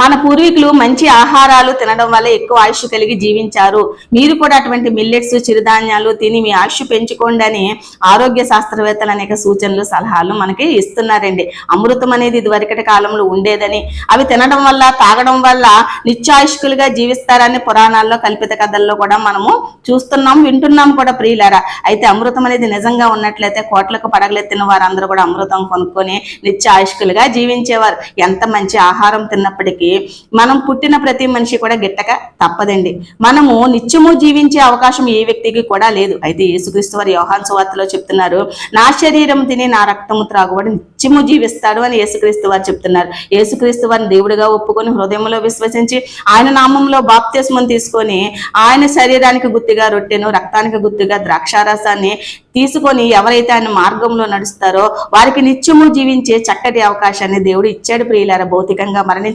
మన పూర్వీకులు మంచి ఆహారాలు తినడం వల్ల ఎక్కువ ఆయుష్ కలిగి జీవించారు. మీరు కూడా అటువంటి మిల్లెట్స్ చిరుధాన్యాలు తిని మీ ఆయుష్ పెంచుకోండి అని ఆరోగ్య శాస్త్రవేత్తలు అనేక సూచనలు సలహాలు మనకి ఇస్తున్నారండి. అమృతం అనేది ఇదివరకటి కాలంలో ఉండేదని. అవి తినడం వల్ల తాగడం వల్ల నిత్యాయుష్కులుగా జీవిస్తారని పురాణాల్లో కల్పిత కథల్లో కూడా మనము చూస్తున్నాం వింటున్నాం కూడా ప్రియులారా. అయితే అమృతం అనేది నిజంగా ఉన్నట్లయితే కోట్లకు పడగలెత్తిన వారందరూ కూడా అమృతం కొనుక్కొని నిత్య ఆయుష్కులుగా జీవించేవారు. ఎంత మంచి ఆహారం తిన్నప్పటికీ మనం పుట్టిన ప్రతి మనిషి కూడా గిట్టక తప్పదండి. మనము నిత్యము జీవించే అవకాశం ఏ వ్యక్తికి కూడా లేదు. అయితే యేసుక్రీస్తు వారి యోహాన్ సువార్తలో చెప్తున్నారు నా శరీరం తిని నా రక్తము త్రాగుబడి నిత్యము జీవిస్తాడు అని యేసుక్రీస్తు వారు చెప్తున్నారు. యేసుక్రీస్తు వారిని దేవుడిగా ఒప్పుకొని హృదయంలో విశ్వసించి ఆయన నామంలో బాప్తిస్మం తీసుకొని ఆయన శరీరానికి గుర్తుగా రొట్టెను రక్తానికి గుర్తుగా ద్రాక్షారసాన్ని తీసుకొని ఎవరైతే ఆయన మార్గంలో నడుస్తారో వారికి నిత్యము జీవించే చక్కటి అవకాశాన్ని దేవుడు ఇచ్చాడు ప్రియులారా. భౌతికంగా మరణించి